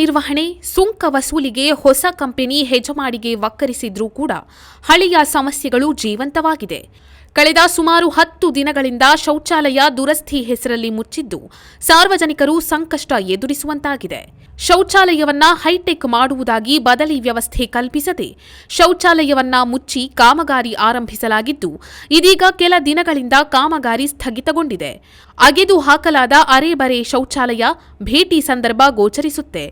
ನಿರ್ವಹಣೆ ಸುಂಕ ವಸೂಲಿಗೆ ಹೊಸ ಕಂಪನಿ ಹೆಜಮಾಡಿಗೆ ವಕ್ಕರಿಸಿದ್ರೂ ಕೂಡ ಹಳೆಯ ಸಮಸ್ಯೆಗಳು ಜೀವಂತವಾಗಿದೆ. ಕಳೆದ ಸುಮಾರು ಹತ್ತು ದಿನಗಳಿಂದ ಶೌಚಾಲಯ ದುರಸ್ತಿ ಹೆಸರಲ್ಲಿ ಮುಚ್ಚಿದ್ದು, ಸಾರ್ವಜನಿಕರು ಸಂಕಷ್ಟ ಎದುರಿಸುವಂತಾಗಿದೆ. ಶೌಚಾಲಯವನ್ನ ಹೈಟೆಕ್ ಮಾಡುವುದಾಗಿ ಬದಲಿ ವ್ಯವಸ್ಥೆ ಕಲ್ಪಿಸದೆ ಶೌಚಾಲಯವನ್ನ ಮುಚ್ಚಿ ಕಾಮಗಾರಿ ಆರಂಭಿಸಲಾಗಿದ್ದು, ಇದೀಗ ಕೆಲ ದಿನಗಳಿಂದ ಕಾಮಗಾರಿ ಸ್ಥಗಿತಗೊಂಡಿದೆ. ಅಗೆದು ಹಾಕಲಾದ ಅರೆಬರೆ ಶೌಚಾಲಯ ಭೇಟಿ ಸಂದರ್ಭ ಗೋಚರಿಸುತ್ತೆ.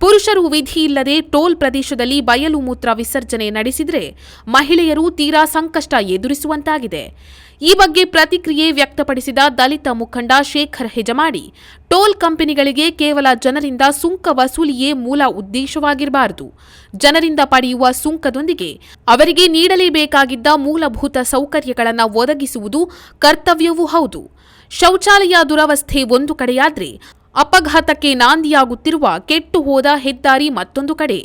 ಪುರುಷರು ವಿಧಿ ಇಲ್ಲದೆ ಟೋಲ್ ಪ್ರದೇಶದಲ್ಲಿ ಬಯಲು ಮೂತ್ರ ವಿಸರ್ಜನೆ ನಡೆಸಿದರೆ ಮಹಿಳೆಯರು ತೀರಾ ಸಂಕಷ್ಟ ಎದುರಿಸುವಂತಾಗಿದೆ. ಈ ಬಗ್ಗೆ ಪ್ರತಿಕ್ರಿಯೆ ವ್ಯಕ್ತಪಡಿಸಿದ ದಲಿತ ಮುಖಂಡ ಶೇಖರ್ ಹೆಜಮಾಡಿ, ಟೋಲ್ ಕಂಪನಿಗಳಿಗೆ ಕೇವಲ ಜನರಿಂದ ಸುಂಕ ವಸೂಲಿಯೇ ಮೂಲ ಉದ್ದೇಶವಾಗಿರಬಾರದು. ಜನರಿಂದ ಪಡೆಯುವ ಸುಂಕದೊಂದಿಗೆ ಅವರಿಗೆ ನೀಡಲೇಬೇಕಾಗಿದ್ದ ಮೂಲಭೂತ ಸೌಕರ್ಯಗಳನ್ನು ಒದಗಿಸುವುದು ಕರ್ತವ್ಯವೂ ಹೌದು. ಶೌಚಾಲಯ ದುರವಸ್ಥೆ ಒಂದು ಕಡೆಯಾದ್ರೆ ಅಪಘಾತಕ್ಕೆ ನಾಂದಿಯಾಗುತ್ತಿರುವ ಕೆಟ್ಟು ಹೋದ ಹೆದ್ದಾರಿ ಮತ್ತೊಂದು ಕಡೆ.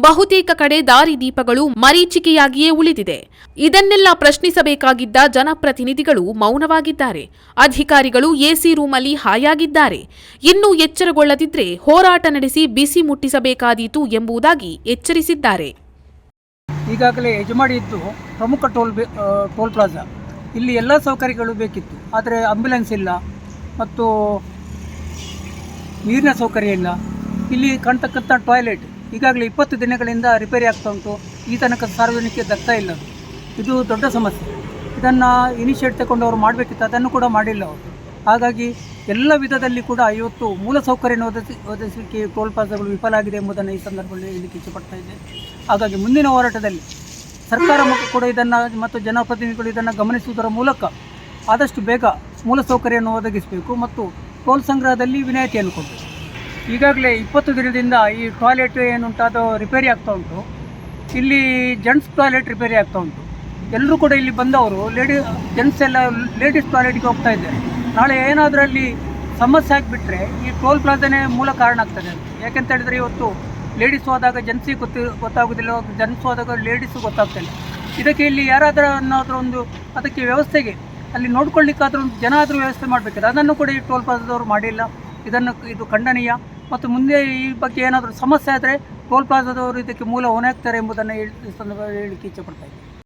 ಬಹುತೇಕ ಕಡೆ ದಾರಿ ದೀಪಗಳು ಮರೀಚಿಕೆಯಾಗಿಯೇ ಉಳಿದಿದೆ. ಇದನ್ನೆಲ್ಲ ಪ್ರಶ್ನಿಸಬೇಕಾಗಿದ್ದ ಜನಪ್ರತಿನಿಧಿಗಳು ಮೌನವಾಗಿದ್ದಾರೆ. ಅಧಿಕಾರಿಗಳು ಎಸಿ ರೂಮಲ್ಲಿ ಹಾಯಾಗಿದ್ದಾರೆ. ಇನ್ನೂ ಎಚ್ಚರಗೊಳ್ಳದಿದ್ರೆ ಹೋರಾಟ ನಡೆಸಿ ಬಿಸಿ ಮುಟ್ಟಿಸಬೇಕಾದೀತು ಎಂಬುದಾಗಿ ಎಚ್ಚರಿಸಿದ್ದಾರೆ. ಈಗಾಗಲೇ ಯಜಮಾಡಿ ಪ್ರಮುಖ ಟೋಲ್ ಟೋಲ್ ಪ್ಲಾಜಾ. ಇಲ್ಲಿ ಎಲ್ಲ ಸೌಕರ್ಯಗಳು ಬೇಕಿತ್ತು. ಆದರೆ ಆಂಬ್ಯುಲೆನ್ಸ್ ಇಲ್ಲ. ಮತ್ತು ನೀರಿನ ಸೌಕರ್ಯ ಇಲ್ಲ. ಇಲ್ಲಿ ಕಾಣ್ತಕ್ಕಂಥ ಟಾಯ್ಲೆಟ್ ಈಗಾಗಲೇ ಇಪ್ಪತ್ತು ದಿನಗಳಿಂದ ರಿಪೇರಿ ಆಗ್ತಾ ಉಂಟು. ಈ ತನಕ ಸಾರ್ವಜನಿಕ ದತ್ತ ಇಲ್ಲ. ಇದು ದೊಡ್ಡ ಸಮಸ್ಯೆ. ಇದನ್ನು ಇನಿಷಿಯೇಟ್ ತಗೊಂಡು ಅವರು ಮಾಡಬೇಕಿತ್ತು. ಅದನ್ನು ಕೂಡ ಮಾಡಿಲ್ಲ ಅವರು. ಹಾಗಾಗಿ ಎಲ್ಲ ವಿಧದಲ್ಲಿ ಕೂಡ ಇವತ್ತು ಮೂಲಸೌಕರ್ಯನ ಒದಗಿಸಿ, ಒದಗಿಸಲಿಕ್ಕೆ ಟೋಲ್ ಪ್ಲಾಜಾಗಳು ವಿಫಲ ಆಗಿದೆ ಎಂಬುದನ್ನು ಈ ಸಂದರ್ಭದಲ್ಲಿ ಹೇಳಲಿಕ್ಕೆ ಇಷ್ಟಪಡ್ತಾ ಇದೆ ಹಾಗಾಗಿ ಮುಂದಿನ ಹೋರಾಟದಲ್ಲಿ ಸರ್ಕಾರ ಕೂಡ ಇದನ್ನು ಮತ್ತು ಜನಪ್ರತಿನಿಧಿಗಳು ಇದನ್ನು ಗಮನಿಸುವುದರ ಮೂಲಕ ಆದಷ್ಟು ಬೇಗ ಮೂಲಸೌಕರ್ಯವನ್ನು ಒದಗಿಸಬೇಕು ಮತ್ತು ಟೋಲ್ ಸಂಗ್ರಹದಲ್ಲಿ ವಿನಾಯಿತಿಯನ್ನು ಕೊಡಬೇಕು ಈಗಾಗಲೇ ಇಪ್ಪತ್ತು ದಿನದಿಂದ ಈ ಟಾಯ್ಲೆಟ್ ಏನುಂಟು ಅದು ರಿಪೇರಿ ಆಗ್ತಾ ಉಂಟು. ಇಲ್ಲಿ ಜೆಂಟ್ಸ್ ಟಾಯ್ಲೆಟ್ ರಿಪೇರಿ ಆಗ್ತಾ ಉಂಟು. ಎಲ್ಲರೂ ಕೂಡ ಇಲ್ಲಿ ಬಂದವರು ಲೇಡಿ ಜೆಂಟ್ಸ್ ಎಲ್ಲ ಲೇಡೀಸ್ ಟಾಯ್ಲೆಟ್ಗೆ ಹೋಗ್ತಾ ಇದ್ದಾರೆ. ನಾಳೆ ಏನಾದರೂ ಅಲ್ಲಿ ಸಮಸ್ಯೆ ಆಗಿಬಿಟ್ರೆ ಈ ಟೋಲ್ ಪ್ಲಾಜಾನೇ ಮೂಲ ಕಾರಣ ಆಗ್ತದೆ ಯಾಕೆಂತ ಹೇಳಿದರೆ ಇವತ್ತು ಲೇಡೀಸ್ ಹೋದಾಗ ಜೆಂಟ್ಸಿಗೆ ಗೊತ್ತು, ಗೊತ್ತಾಗೋದಿಲ್ಲ ಜೆಂಟ್ಸ್ ಹೋದಾಗ ಲೇಡೀಸು ಗೊತ್ತಾಗ್ತಾ ಇಲ್ಲ. ಇದಕ್ಕೆ ಇಲ್ಲಿ ಯಾರಾದರೂ ಅನ್ನೋದ್ರ ಒಂದು ಅದಕ್ಕೆ ವ್ಯವಸ್ಥೆಗೆ ಅಲ್ಲಿ ನೋಡ್ಕೊಳ್ಳಿಕ್ಕಾದ್ರೂ ಜನ ಆದರೂ ವ್ಯವಸ್ಥೆ ಮಾಡಬೇಕಿದೆ. ಅದನ್ನು ಕೂಡ ಈ ಟೋಲ್ ಪ್ಲಾಜಾದವರು ಮಾಡಿಲ್ಲ. ಇದನ್ನು ಇದು ಖಂಡನೀಯ. ಮತ್ತು ಮುಂದೆ ಈ ಬಗ್ಗೆ ಏನಾದರೂ ಸಮಸ್ಯೆ ಆದರೆ ಟೋಲ್ ಪ್ಲಾಜಾದವರು ಇದಕ್ಕೆ ಮೂಲ ಹೊಣೆ ಆಗ್ತಾರೆ ಎಂಬುದನ್ನು ಹೇಳಿ ಸಂದರ್ಭ ಹೇಳಲಿಕ್ಕೆ ಇಚ್ಛೆಪಡ್ತಾ ಇದ್ದೀನಿ.